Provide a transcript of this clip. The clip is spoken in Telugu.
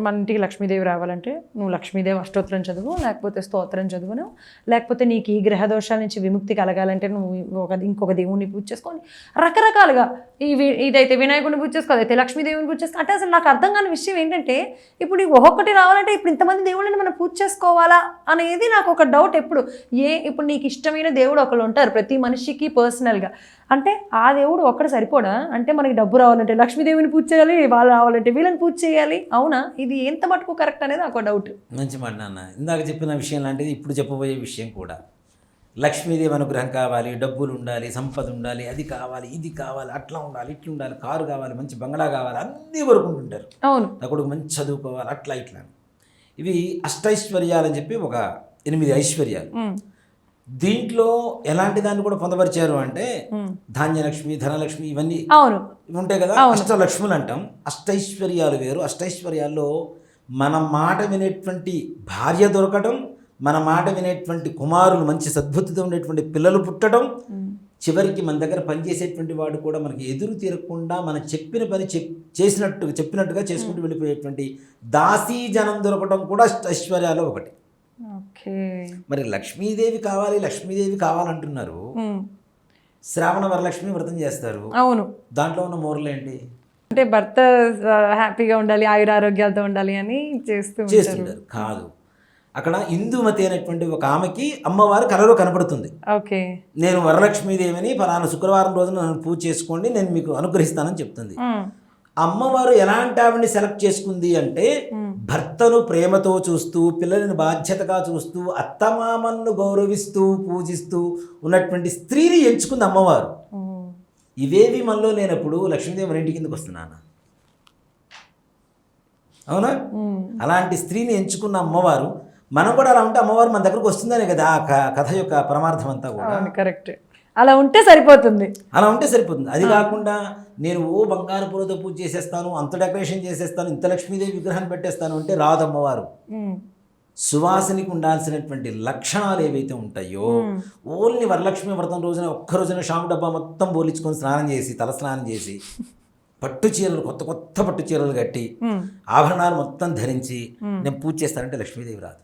మన ఇంటికి లక్ష్మీదేవి రావాలంటే నువ్వు లక్ష్మీదేవి అష్టోత్తరం చదువు లేకపోతే స్తోత్రం చదువును లేకపోతే నీకు ఈ గ్రహ దోషాల నుంచి విముక్తి కలగాలంటే నువ్వు ఒక ఇంకొక దేవుణ్ణి పూజ చేసుకొని రకరకాలుగా ఈ వి- ఇదైతే వినాయకుడిని పూజ చేసుకో అయితే లక్ష్మీదేవిని పూజ చేసుకో. అంటే అసలు నాకు అర్థం కాని విషయం ఏంటంటే ఇప్పుడు ఈ ఒక్కొక్కటి రావాలంటే ఇప్పుడు ఇంతమంది దేవుళ్ళని మనం పూజ చేసుకోవాలా అనేది నాకు ఒక డౌట్ ఎప్పుడు. ఏ ఇప్పుడు నీకు ఇష్టమైన దేవుడు ఒకళ్ళు ఉంటారు ప్రతి మనిషికి పర్సనల్గా అంటే ఆ దేవుడు ఒక్కడ సరిపోడా? అంటే మనకి డబ్బు రావాలంటే లక్ష్మీదేవిని పూజ చేయాలి వాళ్ళు రావాలంటే వీళ్ళని పూజ చేయాలి. అవునా? ఇది ఎంత మటుకు కరెక్ట్ అనేది నాకు డౌట్ మంచి మాట నాన్న. ఇందాక చెప్పిన విషయం లాంటిది ఇప్పుడు చెప్పబోయే విషయం కూడా. లక్ష్మీదేవి అనుగ్రహం కావాలి డబ్బులు ఉండాలి సంపద ఉండాలి అది కావాలి ఇది కావాలి అట్లా ఉండాలి ఇట్లా ఉండాలి కారు కావాలి మంచి బంగ్లా కావాలి అన్నీ కోరుకుంటుంటారు అవును. నా కొడుకు మంచి చదువుకోవాలి అట్లా ఇట్లా అని. ఇవి అష్టైశ్వర్యాలని చెప్పి ఒక ఎనిమిది ఐశ్వర్యాలు. దీంట్లో ఎలాంటి దాన్ని కూడా పొందపరిచారు అంటే ధాన్యలక్ష్మి ధనలక్ష్మి ఇవన్నీ ఉంటాయి కదా? అష్టలక్ష్ములు అంటాం. అష్టైశ్వర్యాలు వేరు. అష్టైశ్వర్యాల్లో మన మాట వినేటువంటి భార్య దొరకటం మన మాట వినేటువంటి కుమారులు మంచి సద్బుద్ధితో ఉండేటువంటి పిల్లలు పుట్టడం చివరికి మన దగ్గర పనిచేసేటువంటి వాడు కూడా మనకి ఎదురు తీరకుండా మనం చెప్పిన పని చేసినట్టు చెప్పినట్టుగా చేసుకుంటూ వెళ్ళిపోయేటువంటి దాసీ జనం దొరకడం కూడా ఐశ్వర్యాలు ఒకటి. మరి లక్ష్మీదేవి కావాలి లక్ష్మీదేవి కావాలంటున్నారు. శ్రావణ వరలక్ష్మి వ్రతం చేస్తారు. అవును. దాంట్లో ఉన్న మూరలు ఏంటి? అంటే భర్త హ్యాపీగా ఉండాలి ఆయుర ఆరోగ్యాలతో ఉండాలి అని చేస్తూ చేస్తుంటారు. కాదు. అక్కడ ఇందుమతి అనేటువంటి ఒక ఆమెకి అమ్మవారు కలలో కనపడుతుంది. ఓకే. నేను వరలక్ష్మీదేవిని ఫలానా శుక్రవారం రోజున నన్ను పూజ చేసుకోండి నేను మీకు అనుగ్రహిస్తానని చెప్తుంది. అమ్మవారు ఎలాంటి ఆవిడని సెలెక్ట్ చేసుకుంది అంటే భర్తను ప్రేమతో చూస్తూ పిల్లలను బాధ్యతగా చూస్తూ అత్తమామలను గౌరవిస్తూ పూజిస్తూ ఉన్నటువంటి స్త్రీని ఎంచుకుంది అమ్మవారు. ఇవేవి మనలో లేనప్పుడు లక్ష్మీదేవి ఇంటి కిందకు వస్తున్నాను అవునా? అలాంటి స్త్రీని ఎంచుకున్న అమ్మవారు మనం కూడా అలా ఉంటే అమ్మవారు మన దగ్గరకు వస్తుందనే కదా ఆ కథ యొక్క పరమార్థం అంతా కూడా. కరెక్ట్. అలా ఉంటే సరిపోతుంది. అలా ఉంటే సరిపోతుంది. అది కాకుండా నేను ఓ బంగారు పూలతో పూజ చేసేస్తాను అంత డెకరేషన్ చేసేస్తాను ఇంత లక్ష్మీదేవి విగ్రహాన్ని పెట్టేస్తాను అంటే రాదు అమ్మవారు ఉమ్, సువాసనికి ఉండాల్సినటువంటి లక్షణాలు ఏవైతే ఉంటాయో ఓన్లీ వరలక్ష్మి వ్రతం రోజున ఒక్క రోజున షాము డబ్బా మొత్తం పోలించుకొని స్నానం చేసి తల స్నానం చేసి పట్టు చీరలు కొత్త కొత్త పట్టు చీరలు కట్టి ఆభరణాలు మొత్తం ధరించి నేను పూజ చేస్తానంటే లక్ష్మీదేవి రాదు.